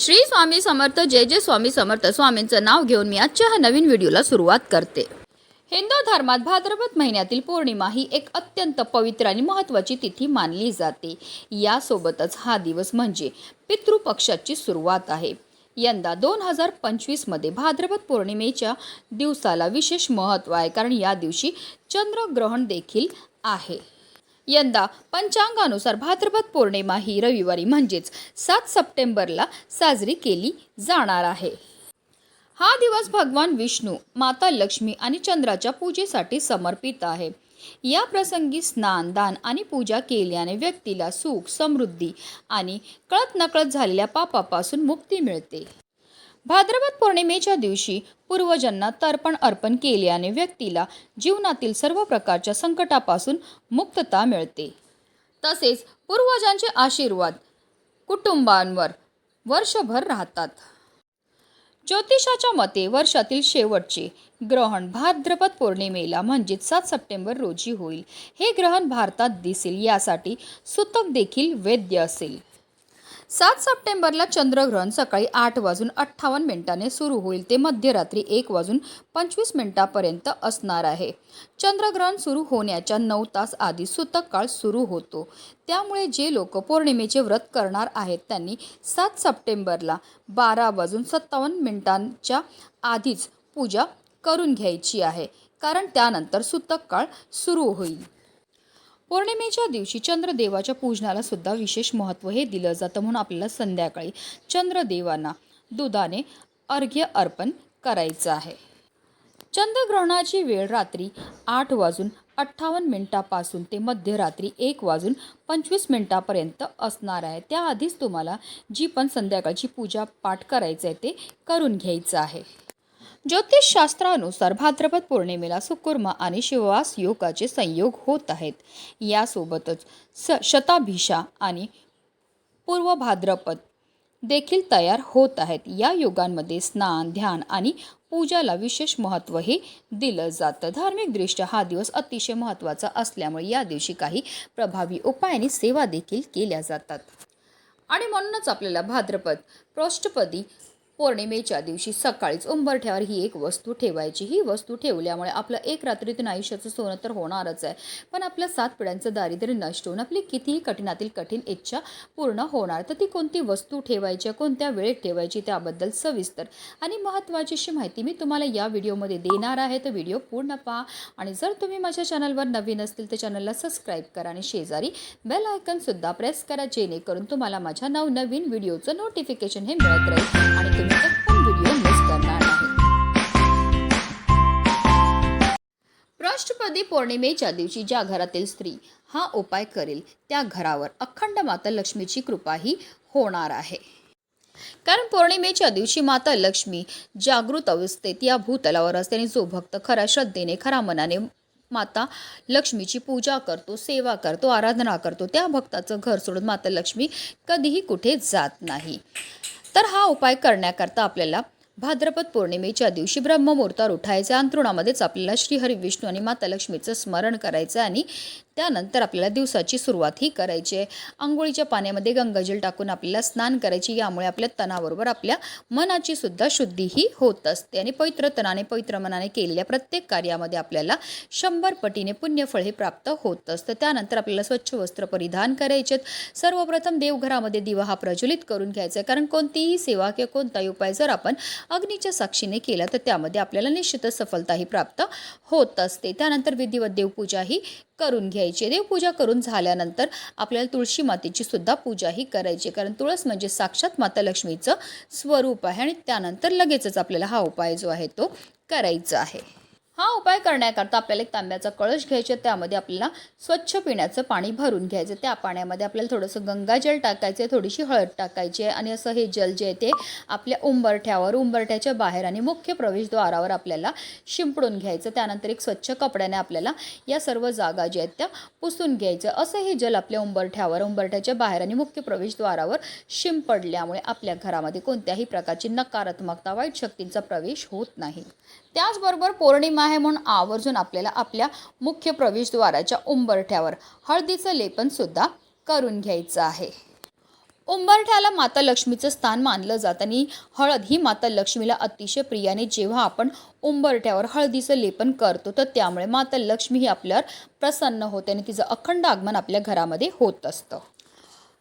श्री स्वामी समर्थ जय जय स्वामी समर्थ. स्वामींचं नाव घेऊन मी आजच्या ह्या नवीन व्हिडिओला सुरुवात करते. हिंदू धर्मात भाद्रपद महिन्यातील पौर्णिमा ही एक अत्यंत पवित्र आणि महत्त्वाची तिथी मानली जाते. यासोबतच हा दिवस म्हणजे पितृपक्षाची सुरुवात आहे. यंदा दोन हजार पंचवीसमध्ये भाद्रपद पौर्णिमेच्या दिवसाला विशेष महत्त्व आहे कारण या दिवशी चंद्रग्रहण देखील आहे. यंदा पंचांगानुसार भाद्रपद पौर्णिमा ही रविवारी म्हणजेच सात सप्टेंबरला साजरी केली जाणार आहे. हा दिवस भगवान विष्णू माता लक्ष्मी आणि चंद्राच्या पूजेसाठी समर्पित आहे. या प्रसंगी स्नान दान आणि पूजा केल्याने व्यक्तीला सुख समृद्धी आणि कळत नकळत झालेल्या पापापासून मुक्ती मिळते. भाद्रपद पौर्णिमेच्या दिवशी पूर्वजांना तर्पण अर्पण केल्याने व्यक्तीला जीवनातील सर्व प्रकारच्या संकटापासून मुक्तता मिळते. तसेच पूर्वजांचे आशीर्वाद कुटुंबांवर वर्षभर राहतात. ज्योतिषाच्या मते वर्षातील शेवटचे ग्रहण भाद्रपद पौर्णिमेला म्हणजेच सात सप्टेंबर रोजी होईल. हे ग्रहण भारतात दिसेल यासाठी सुतक देखील वैद्य असेल. सात सप्टेंबरला चंद्रग्रहण सकाळी आठ वाजून अठ्ठावन्न मिनिटाने सुरू होईल. ते मध्यरात्री एक वाजून पंचवीस मिनिटापर्यंत असणार आहे. चंद्रग्रहण सुरू होण्याच्या नऊ तास आधी सुतक काळ सुरू होतो. त्यामुळे जे लोक पौर्णिमेचे व्रत करणार आहेत त्यांनी सात सप्टेंबरला बारा वाजून सत्तावन्न मिनिटांच्या आधीच पूजा करून घ्यायची आहे. कारण त्यानंतर सुतक काळ सुरू होईल. पौर्णिमेच्या दिवशी चंद्रदेवाच्या पूजनाला सुद्धा विशेष महत्त्व हे दिलं जातं म्हणून आपल्याला संध्याकाळी चंद्रदेवांना दुधाने अर्घ्य अर्पण करायचं आहे. चंद्रग्रहणाची वेळ रात्री आठ वाजून अठ्ठावन्न मिनिटापासून ते मध्यरात्री एक वाजून पंचवीस मिनिटापर्यंत असणार आहे. त्याआधीच तुम्हाला जी पण संध्याकाळची पूजा पाठ करायचं आहे ते करून घ्यायचं आहे. ज्योतिषशास्त्रानुसार भाद्रपद पौर्णिमेला सुकुर्मा आणि शिववास योगाचे संयोग होत आहेत. यासोबतच स शताभिषा आणि पूर्व भाद्रपद देखील तयार होत आहेत. या योगांमध्ये स्नान ध्यान आणि पूजाला विशेष महत्त्व हे दिलं जातं. धार्मिकदृष्ट्या हा दिवस अतिशय महत्त्वाचा असल्यामुळे या दिवशी काही प्रभावी उपाय आणि सेवा देखील केल्या जातात. आणि म्हणूनच आपल्याला भाद्रपद पृष्ठपदी पौर्णिमेच्या दिवशी सकाळीच उंबरठ्यावर ही एक वस्तू ठेवायची. ही वस्तू ठेवल्यामुळे आपलं एक रात्रीतून आयुष्याचं सोनं तर होणारच आहे. पण आपल्या सात पिढ्यांचं दारिद्र्य नष्ट होऊन आपली कितीही कठीणातील कठीण इच्छा पूर्ण होणार. तर ती कोणती वस्तू ठेवायची कोणत्या वेळेत ठेवायची त्याबद्दल सविस्तर आणि महत्त्वाची अशी माहिती मी तुम्हाला या व्हिडिओमध्ये देणार आहे. तर व्हिडिओ पूर्ण पहा आणि जर तुम्ही माझ्या चॅनलवर नवीन असतील तर चॅनलला सबस्क्राईब करा आणि शेजारी बेल आयकनसुद्धा प्रेस करा जेणेकरून तुम्हाला माझ्या नवनवीन व्हिडिओचं नोटिफिकेशन हे मिळत राहील आणि तुम्ही एक पण व्हिडिओ मिस करणार नाही राष्ट्रपती पौर्णिमेच्या दिवशी ज्या घरातील स्त्री हा उपाय करेल त्या घरावर अखंड माता लक्ष्मीची कृपाही होणार आहे. कारण पौर्णिमेच्या दिवशी माता लक्ष्मी जागृत अवस्थेत या भूतलावर असते आणि जो भक्त खऱ्या श्रद्धेने खऱ्या मनाने माता लक्ष्मीची पूजा करतो सेवा करतो आराधना करतो त्या भक्ताचं घर सोडून माता लक्ष्मी कधीही कुठे जात नाही. तर हा उपाय करण्याकरता आपल्याला भाद्रपद पौर्णिमेच्या दिवशी ब्रह्ममुहूर्तावर उठायचं अंतरुणामध्येच आपल्याला श्रीहरी विष्णू आणि माता लक्ष्मीचं स्मरण करायचं आणि त्यानंतर आपल्याला दिवसाची सुरुवात ही करायची आहे. आंघोळीच्या पाण्यामध्ये गंगाजल टाकून आपल्याला स्नान करायची यामुळे आपल्या तणाबरोबर आपल्या मनाची सुद्धा शुद्धी ही होत असते. आणि पवित्र तनाने पवित्र मनाने केलेल्या प्रत्येक कार्यामध्ये आपल्याला शंभर पटीने पुण्यफळ हे प्राप्त होत असतं. त्यानंतर आपल्याला स्वच्छ वस्त्र परिधान करायचे सर्वप्रथम देवघरामध्ये दिवा हा प्रज्वलित करून घ्यायचा आहे. कारण कोणतीही सेवा किंवा कोणताही उपाय जर आपण अग्नीच्या साक्षीने केला तर त्यामध्ये आपल्याला निश्चितच सफलताही प्राप्त होत असते. त्यानंतर विधिवत देवपूजा ही करून घ्यायची देवपूजा करून झाल्यानंतर आपल्याला तुळशी मातेची सुद्धा पूजा ही करायची कारण तुळस म्हणजे साक्षात माता लक्ष्मीचं स्वरूप आहे आणि त्यानंतर लगेचच आपल्याला हा उपाय जो आहे तो करायचा आहे. हा उपाय करण्याकरता आपल्याला एक तांब्याचा कळश घ्यायचा त्यामध्ये आपल्याला स्वच्छ पिण्याचं पाणी भरून घ्यायचं त्या पाण्यामध्ये आपल्याला थोडंसं गंगाजल टाकायचं थोडीशी हळद टाकायची आहे. आणि असं हे जल जे आहे ते आपल्या उंबरठ्यावर उंबरठ्याच्या बाहेर आणि मुख्य प्रवेशद्वारावर आपल्याला शिंपडून घ्यायचं त्यानंतर एक स्वच्छ कपड्याने आपल्याला या सर्व जागा ज्या आहेत त्या पुसून घ्यायचं असं हे जल आपल्या उंबरठ्यावर उंबरठ्याच्या बाहेर आणि मुख्य प्रवेशद्वारावर शिंपडल्यामुळे आपल्या घरामध्ये कोणत्याही प्रकारची नकारात्मकता वाईट शक्तींचा प्रवेश होत नाही. त्याचबरोबर पौर्णिमा आहे म्हणून आवर्जून आपल्याला आपल्या मुख्य प्रवेशद्वाराच्या उंबरठ्यावर हळदीचं लेपन सुद्धा करून घ्यायचं आहे. उंबरठ्याला माता लक्ष्मीचं स्थान मानलं जातं आणि हळद ही माता लक्ष्मीला अतिशय प्रिय आणि जेव्हा आपण उंबरठ्यावर हळदीचं लेपन करतो तर त्यामुळे माता लक्ष्मी ही आपल्यावर प्रसन्न होते आणि तिचं अखंड आगमन आपल्या घरामध्ये होत असतं.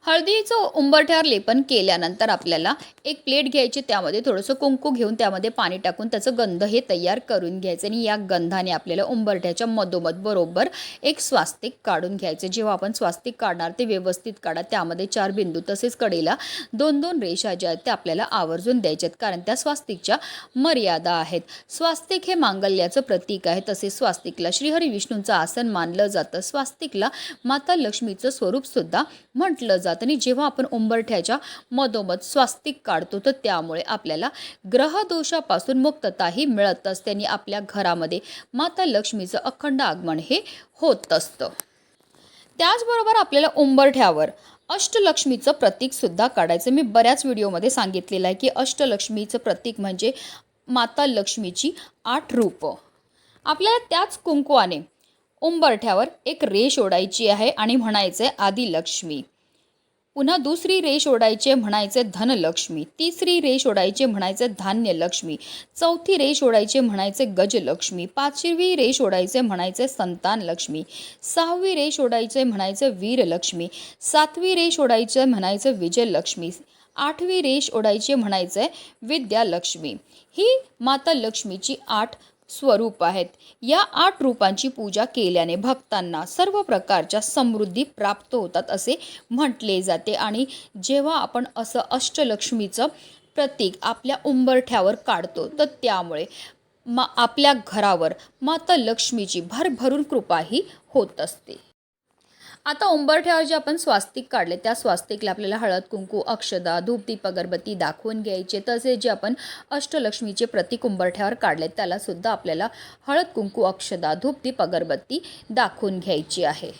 हळदीचं उंबरठ्यावर लेपन केल्यानंतर आपल्याला एक प्लेट घ्यायची त्यामध्ये थोडंसं कुंकू घेऊन त्यामध्ये पाणी टाकून त्याचं गंध हे तयार करून घ्यायचं आणि या गंधाने आपल्याला उंबरठ्याच्या मधोमध बरोबर एक स्वास्तिक काढून घ्यायचं. जेव्हा आपण स्वास्तिक काढणार ते व्यवस्थित काढा. त्यामध्ये चार बिंदू तसेच कडेला दोन दोन रेषा ज्या आहेत त्या आपल्याला आवर्जून द्यायच्यात कारण त्या स्वास्तिकच्या मर्यादा आहेत. स्वास्तिक हे मांगल्याचं प्रतीक आहे. तसेच स्वास्तिकला श्रीहरी विष्णूंचं आसन मानलं जातं. स्वास्तिकला माता लक्ष्मीचं स्वरूपसुद्धा म्हटलं जातं. आणि जेव्हा आपण उंबरठ्याच्या मधोमध स्वास्तिक काढतो तर त्यामुळे आपल्याला ग्रहदोषापासून मुक्तताही मिळत असते आणि आपल्या घरामध्ये माता लक्ष्मीचं अखंड आगमन हे होत असतं. त्याचबरोबर आपल्याला उंबरठ्यावर अष्टलक्ष्मीचं प्रतीक सुद्धा काढायचं. मी बऱ्याच व्हिडिओमध्ये सांगितलेलं आहे की अष्टलक्ष्मीचं प्रतीक म्हणजे माता लक्ष्मीची आठ रूपं. आपल्याला त्याच कुंकवाने उंबरठ्यावर एक रेष ओढायची आहे आणि म्हणायचं आहे आदिलक्ष्मी. पुन्हा दुसरी रेष ओढायचे म्हणायचे धनलक्ष्मी तिसरी रेष ओढायचे म्हणायचे धान्यलक्ष्मी चौथी रेष ओढायचे म्हणायचे गजलक्ष्मी पाचवी रेष ओढायचे म्हणायचे संतान लक्ष्मी सहावी रेष ओढायचे म्हणायचे वीरलक्ष्मी सातवी रेष ओढायचे म्हणायचे विजयलक्ष्मी आठवी रेष ओढायचे म्हणायचे विद्यालक्ष्मी. ही माता लक्ष्मीची आठ स्वरूप आहेत. या आठ रूपांची पूजा केल्याने भक्तांना सर्व प्रकारच्या समृद्धी प्राप्त होतात असे म्हटले जाते. आणि जेव्हा आपण असं अष्टलक्ष्मीचं प्रतीक आपल्या उंबरठ्यावर काढतो तर त्यामुळे मा आपल्या घरावर माता लक्ष्मीची भरभरून कृपाही होत असते. आता उंबरठ्यावर जे आपण स्वास्तिक काढले त्या स्वास्तिकला आपल्याला हळद कुंकू अक्षदा धूपदीप अगरबत्ती दाखवून घ्यायचे. तसेच जे आपण अष्टलक्ष्मीचे प्रतीक उंबरठ्यावर काढले त्यालासुद्धा आपल्याला हळद कुंकू अक्षदा धूपदीप अगरबत्ती दाखवून घ्यायची आहे.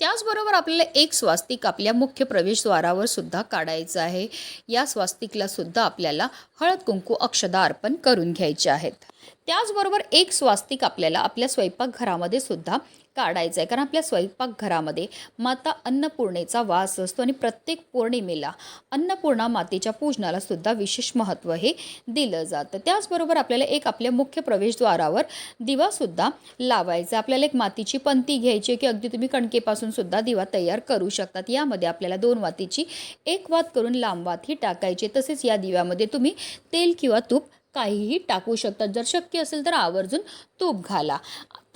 त्याचबरोबर आपल्याला एक स्वास्तिक आपल्या मुख्य प्रवेशद्वारावर सुद्धा काढायचं आहे. या स्वास्तिकला सुद्धा आपल्याला हळद कुंकू अक्षदा अर्पण करून घ्यायचे आहेत. त्याचबरोबर एक स्वास्तिक आपल्याला आपल्या स्वयंपाकघरामध्ये सुद्धा काढायचं आहे कारण आपल्या स्वयंपाकघरामध्ये माता अन्नपूर्णेचा वास असतो आणि प्रत्येक पौर्णिमेला अन्नपूर्णा मातेच्या पूजनाला सुद्धा विशेष महत्त्व हे दिलं जातं. त्याचबरोबर आपल्याला एक आपल्या मुख्य प्रवेशद्वारावर दिवासुद्धा लावायचा आहे. आपल्याला एक मातीची पंती घ्यायची की अगदी तुम्ही कणकेपासून सुद्धा दिवा तयार करू शकतात. यामध्ये आपल्याला दोन वातीची एक वात करून लांब वात ही टाकायची तसेच या दिव्यामध्ये तुम्ही तेल किंवा तूप काहीही टाकू शकतात. जर शक्य असेल तर आवर्जून तूप घाला.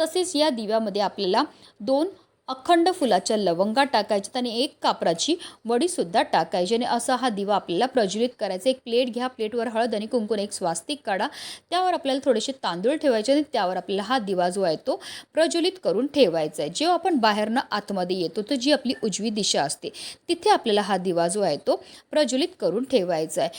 तसेच या दिव्यामध्ये आपल्याला दोन अखंड फुलाच्या लवंगा टाकायच्यात आणि एक कापराची वडीसुद्धा टाकायची. आणि असा हा दिवा आपल्याला प्रज्वलित करायचा. एक प्लेट घ्या. प्लेटवर हळद आणि कुंकून एक स्वास्तिक काढा. त्यावर आपल्याला थोडेसे तांदूळ ठेवायचे आणि त्यावर आपल्याला हा दिवा जो आहे तो प्रज्वलित करून ठेवायचा आहे. जेव्हा आपण बाहेरनं आतमध्ये येतो तर जी आपली उजवी दिशा असते तिथे आपल्याला हा दिवा जो आहे तो प्रज्वलित करून ठेवायचा आहे.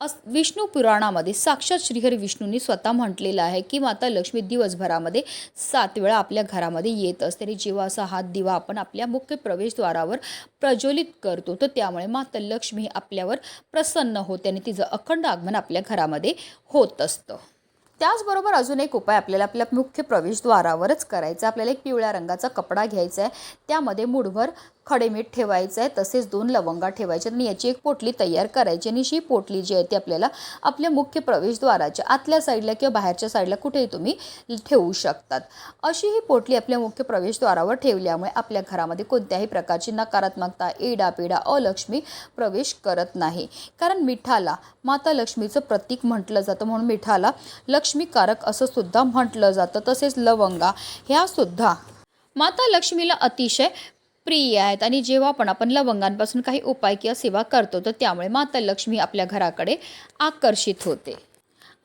अस विष्णू पुराणामध्ये साक्षात श्रीहरी विष्णूंनी स्वतः म्हटलेलं आहे की माता लक्ष्मी दिवसभरामध्ये सात वेळा आपल्या घरामध्ये येत असते. आणि जेव्हा असा हा दिवा आपण आपल्या मुख्य प्रवेशद्वारावर प्रज्वलित करतो तर त्यामुळे माता लक्ष्मी आपल्यावर प्रसन्न होते आणि तिचं अखंड आगमन आपल्या घरामध्ये होत असतं. त्याचबरोबर अजून एक उपाय आपल्याला आपल्या मुख्य प्रवेशद्वारावरच करायचा आहे. आपल्याला एक पिवळ्या रंगाचा कपडा घ्यायचा आहे. त्यामध्ये मुठभर खडे मीठ ठेवायचं आहे तसेच दोन लवंगा ठेवायच्या आणि याची एक पोटली तयार करायची आणि ही पोटली जी आहे ती आपल्याला आपल्या मुख्य प्रवेशद्वाराच्या आतल्या साईडला किंवा बाहेरच्या साईडला कुठेही तुम्ही ठेवू शकतात. अशी ही पोटली आपल्या मुख्य प्रवेशद्वारावर ठेवल्यामुळे आपल्या घरामध्ये कोणत्याही प्रकारची नकारात्मकता एडापिडा अलक्ष्मी प्रवेश करत नाही. कारण मिठाला माता लक्ष्मीचं प्रतीक म्हटलं जातं म्हणून मिठाला लक्ष्मीकारक असं सुद्धा म्हटलं जातं. तसेच लवंगा ह्यासुद्धा माता लक्ष्मीला अतिशय प्रिय आहेत. आणि जेव्हा पण आपण लवंगांपासून काही उपाय किंवा सेवा करतो तर त्यामुळे माता लक्ष्मी आपल्या घराकडे आकर्षित होते.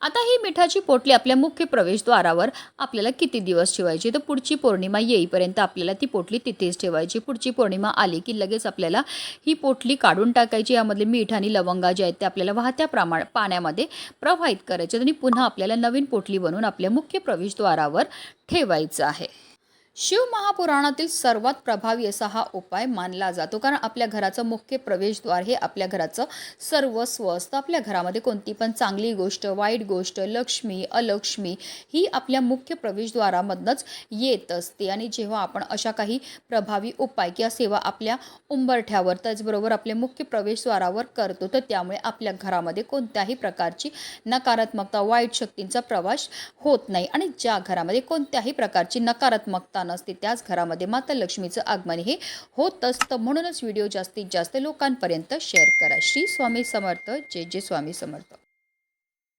आता ही मिठाची पोटली आपल्या मुख्य प्रवेशद्वारावर आपल्याला किती दिवस ठेवायची? तर पुढची पौर्णिमा येईपर्यंत आपल्याला ती पोटली तिथेच ठेवायची. पुढची पौर्णिमा आली की लगेच आपल्याला ही पोटली काढून टाकायची. यामधले मीठ आणि लवंगा जे आहेत ते आपल्याला वाहत्या प्रमाण पाण्यामध्ये प्रवाहित करायचे आणि पुन्हा आपल्याला नवीन पोटली बनवून आपल्या मुख्य प्रवेशद्वारावर ठेवायचं आहे. शिव महापुराणातील सर्वात प्रभावी असा हा उपाय मानला जातो. कारण आपल्या घराचं मुख्य प्रवेशद्वार हे आपल्या घराचं सर्वस्व असतं. आपल्या घरामध्ये कोणती पण चांगली गोष्ट वाईट गोष्ट लक्ष्मी अलक्ष्मी ही आपल्या मुख्य प्रवेशद्वारामधनंच येत असते. आणि जेव्हा आपण अशा काही प्रभावी उपाय किंवा सेवा आपल्या उंबरठ्यावर त्याचबरोबर आपल्या मुख्य प्रवेशद्वारावर करतो तर त्यामुळे आपल्या घरामध्ये कोणत्याही प्रकारची नकारात्मकता वाईट शक्तींचा प्रवास होत नाही. आणि ज्या घरामध्ये कोणत्याही प्रकारची नकारात्मकता नसते त्याच घरामध्ये माता लक्ष्मीचं आगमन हे होत असतं. म्हणूनच व्हिडिओ जास्तीत जास्त लोकांपर्यंत शेअर करा. श्री स्वामी समर्थ. जय जय स्वामी समर्थ.